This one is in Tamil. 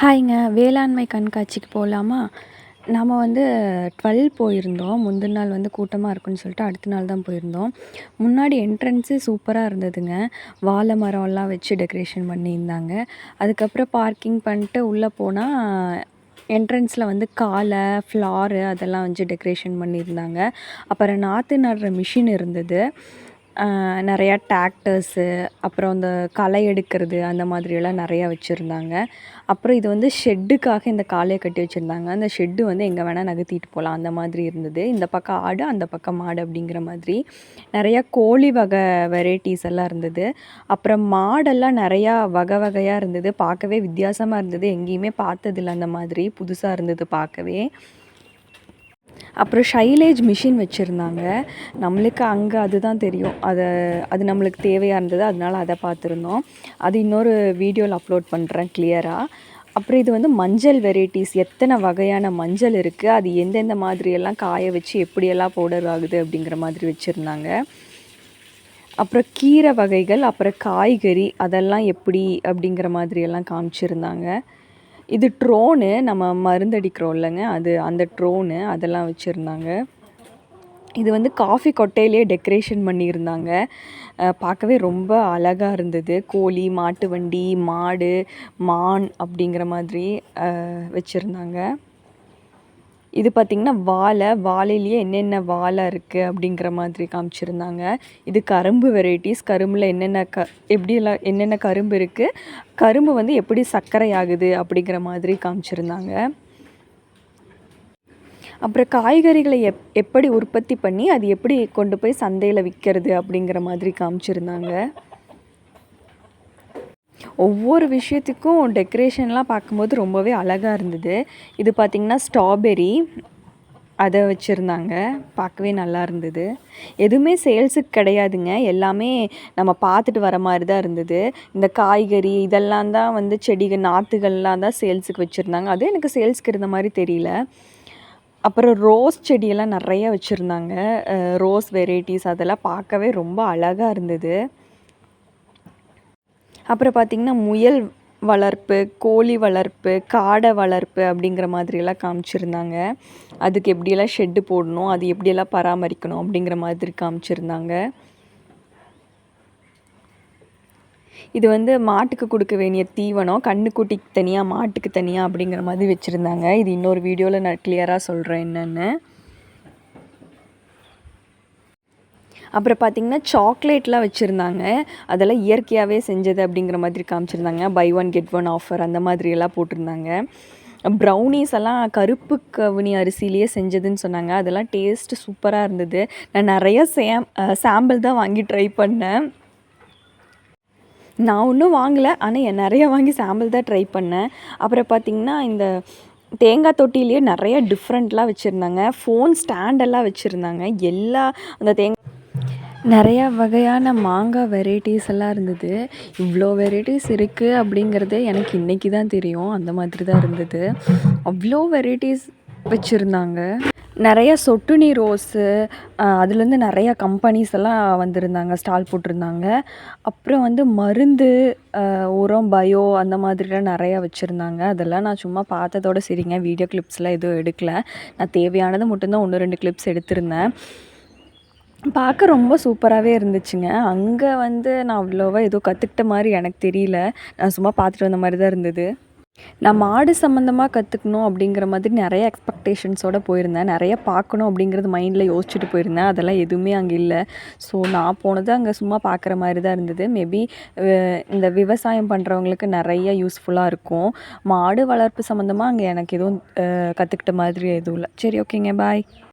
ஹாய்ங்க வேளாண்மை கண்காட்சிக்கு போகலாமா நம்ம வந்து டுவெல் போயிருந்தோம். முந்தின நாள் வந்து கூட்டமாக இருக்குன்னு சொல்லிட்டு அடுத்த நாள் தான் போயிருந்தோம். முன்னாடி என்ட்ரன்ஸு சூப்பராக இருந்ததுங்க. வாழை மரம்லாம் வச்சு டெக்கரேஷன் பண்ணியிருந்தாங்க. அதுக்கப்புறம் பார்க்கிங் பண்ணிட்டு உள்ளே போனால் என்ட்ரன்ஸில் வந்து காலை ஃப்ளாரு அதெல்லாம் வச்சு டெக்கரேஷன் பண்ணியிருந்தாங்க. அப்புறம் நாற்று நடுற மிஷின் இருந்தது. நிறையா டிராக்டர்ஸு அப்புறம் இந்த களை எடுக்கிறது அந்த மாதிரியெல்லாம் நிறையா வச்சுருந்தாங்க. அப்புறம் இது வந்து ஷெட்டுக்காக இந்த காளையை கட்டி வச்சுருந்தாங்க. அந்த ஷெட்டு வந்து எங்கே வேணால் நகர்த்திட்டு போகலாம் அந்த மாதிரி இருந்தது. இந்த பக்கம் ஆடு அந்த பக்கம் மாடு அப்படிங்கிற மாதிரி நிறையா கோழி வகை வெரைட்டிஸ் எல்லாம் இருந்தது. அப்புறம் மாடெல்லாம் நிறையா வகை வகையாக இருந்தது. பார்க்கவே வித்தியாசமாக இருந்தது. எங்கேயுமே பார்த்ததில்ல அந்த மாதிரி. புதுசாக இருந்தது பார்க்கவே. அப்புறம் ஷைலேஜ் மிஷின் வச்சுருந்தாங்க. நம்மளுக்கு அங்கே அதுதான் தெரியும். அதை அது நம்மளுக்கு தேவையாக இருந்தது அதனால் அதை பார்த்துருந்தோம். அது இன்னொரு வீடியோவில் அப்லோட் பண்ணுறேன் கிளியராக அப்புறம் இது வந்து மஞ்சள் வெரைட்டிஸ் எத்தனை வகையான மஞ்சள் இருக்குது அது எந்தெந்த மாதிரியெல்லாம் காய வச்சு எப்படியெல்லாம் பவுடர் ஆகுது அப்படிங்கிற மாதிரி வச்சுருந்தாங்க. அப்புறம் கீரை வகைகள் அப்புறம் காய்கறி அதெல்லாம் எப்படி அப்படிங்கிற மாதிரியெல்லாம் காமிச்சிருந்தாங்க. இது ட்ரோனு நம்ம மருந்தடிக்கிறோம் இல்லைங்க. அது அந்த ட்ரோனு அதெல்லாம் வச்சுருந்தாங்க. இது வந்து காஃபி கொட்டையிலே டெக்கரேஷன் பண்ணியிருந்தாங்க. பார்க்கவே ரொம்ப அழகாக இருந்தது. கோழி மாட்டு வண்டி மாடு மான் அப்படிங்கிற மாதிரி வச்சுருந்தாங்க. இது பார்த்திங்கன்னா வாழை வாழையிலேயே என்னென்ன வாழை இருக்குது அப்படிங்கிற மாதிரி காமிச்சிருந்தாங்க. இது கரும்பு வெரைட்டிஸ் கரும்பில் என்னென்ன க எப்படியெல்லாம் என்னென்ன கரும்பு இருக்குது கரும்பு வந்து எப்படி சர்க்கரை ஆகுது அப்படிங்கிற மாதிரி காமிச்சிருந்தாங்க. அப்புறம் காய்கறிகளை எப் எப்படி உற்பத்தி பண்ணி அது எப்படி கொண்டு போய் சந்தையில் விற்கிறது அப்படிங்கிற மாதிரி காமிச்சிருந்தாங்க. ஒவ்வொரு விஷயத்துக்கும் டெக்கரேஷன்லாம் பார்க்கும்போது ரொம்பவே அழகாக இருந்தது. இது பார்த்திங்கன்னா ஸ்ட்ராபெரி அதை வச்சுருந்தாங்க. பார்க்கவே நல்லா இருந்தது. எதுவுமே சேல்ஸுக்கு கிடையாதுங்க. எல்லாமே நம்ம பார்த்துட்டு வர மாதிரி தான் இருந்தது. இந்த காய்கறி இதெல்லாம் தான் வந்து செடிகள் நாற்றுகள்லாம் தான் சேல்ஸுக்கு வச்சுருந்தாங்க. அது எனக்கு சேல்ஸுக்கு இருந்த மாதிரி தெரியல. அப்புறம் ரோஸ் செடியெல்லாம் நிறைய வச்சுருந்தாங்க. ரோஸ் வெரைட்டிஸ் அதெல்லாம் பார்க்கவே ரொம்ப அழகாக இருந்தது. அப்புறம் பார்த்திங்கன்னா முயல் வளர்ப்பு கோழி வளர்ப்பு காடை வளர்ப்பு அப்படிங்கிற மாதிரியெல்லாம் காமிச்சிருந்தாங்க. அதுக்கு எப்படியெல்லாம் ஷெட்டு போடணும் அது எப்படியெல்லாம் பராமரிக்கணும் அப்படிங்கிற மாதிரி காமிச்சிருந்தாங்க. இது வந்து மாட்டுக்கு கொடுக்க வேண்டிய தீவனம் கண்ணுக்குட்டிக்கு தனியாக மாட்டுக்கு தனியாக அப்படிங்கிற மாதிரி வச்சுருந்தாங்க. இது இன்னொரு வீடியோவில் நான் கிளியராக சொல்கிறேன் என்னென்னு. அப்புறம் பார்த்திங்கன்னா சாக்லேட்லாம் வச்சுருந்தாங்க. அதெல்லாம் இயற்கையாகவே செஞ்சது அப்படிங்கிற மாதிரி காமிச்சிருந்தாங்க. Buy one get one offer அந்த மாதிரியெல்லாம் போட்டிருந்தாங்க. ப்ரௌனிஸ் எல்லாம் கருப்பு கவுனி அரிசிலேயே செஞ்சதுன்னு சொன்னாங்க. அதெல்லாம் டேஸ்ட்டு சூப்பராக இருந்தது. நான் நிறைய சேம் சாம்பிள் தான் வாங்கி ட்ரை பண்ணேன். நான் ஒன்றும் வாங்கலை ஆனால் நிறைய வாங்கி சாம்பிள் தான் ட்ரை பண்ணேன். அப்புறம் பார்த்திங்கன்னா இந்த தேங்காய் தொட்டிலேயே நிறைய டிஃப்ரெண்ட்லாம் வச்சுருந்தாங்க. ஃபோன் ஸ்டாண்டெல்லாம் வச்சுருந்தாங்க. எல்லா அந்த தேங்காய் நிறையா வகையான மாங்காய் வெரைட்டிஸ் எல்லாம் இருந்தது. இவ்வளோ வெரைட்டிஸ் இருக்குது அப்படிங்கிறதே எனக்கு இன்றைக்கி தான் தெரியும். அந்த மாதிரி தான் இருந்தது. அவ்வளோ வெரைட்டிஸ் வச்சுருந்தாங்க. நிறைய சொட்டு நீர் ரோஸு அதுலேருந்து நிறையா கம்பெனிஸ் எல்லாம் வந்திருந்தாங்க ஸ்டால் போட்டிருந்தாங்க. அப்புறம் வந்து மருந்து உரம் பயோ அந்த மாதிரிலாம் நிறையா வச்சுருந்தாங்க. அதெல்லாம் நான் சும்மா பார்த்ததோட சரிங்க. வீடியோ கிளிப்ஸ்லாம் எதுவும் எடுக்கலை. நான் தேவையானது மட்டும்தான் ஒன்று ரெண்டு கிளிப்ஸ் எடுத்திருந்தேன். பார்க்க ரொம்ப சூப்பராகவே இருந்துச்சுங்க. அங்கே வந்து நான் அவ்வளோவா ஏதோ கற்றுக்கிட்ட மாதிரி எனக்கு தெரியல. நான் சும்மா பார்த்துட்டு வந்த மாதிரி தான் இருந்தது. நான் மாடு சம்மந்தமாக கற்றுக்கணும் அப்படிங்கிற மாதிரி நிறைய எக்ஸ்பெக்டேஷன்ஸோடு போயிருந்தேன். நிறைய பார்க்கணும் அப்படிங்கிறது மைண்டில் யோசிச்சுட்டு போயிருந்தேன். அதெல்லாம் எதுவுமே அங்கே இல்லை. ஸோ நான் போனது அங்கே சும்மா பார்க்குற மாதிரி தான் இருந்தது. மேபி இந்த விவசாயம் பண்ணுறவங்களுக்கு நிறைய யூஸ்ஃபுல்லாக இருக்கும். மாடு வளர்ப்பு சம்மந்தமாக அங்கே எனக்கு எதுவும் கற்றுக்கிட்ட மாதிரி எதுவும் இல்லை. சரி ஓகேங்க பாய்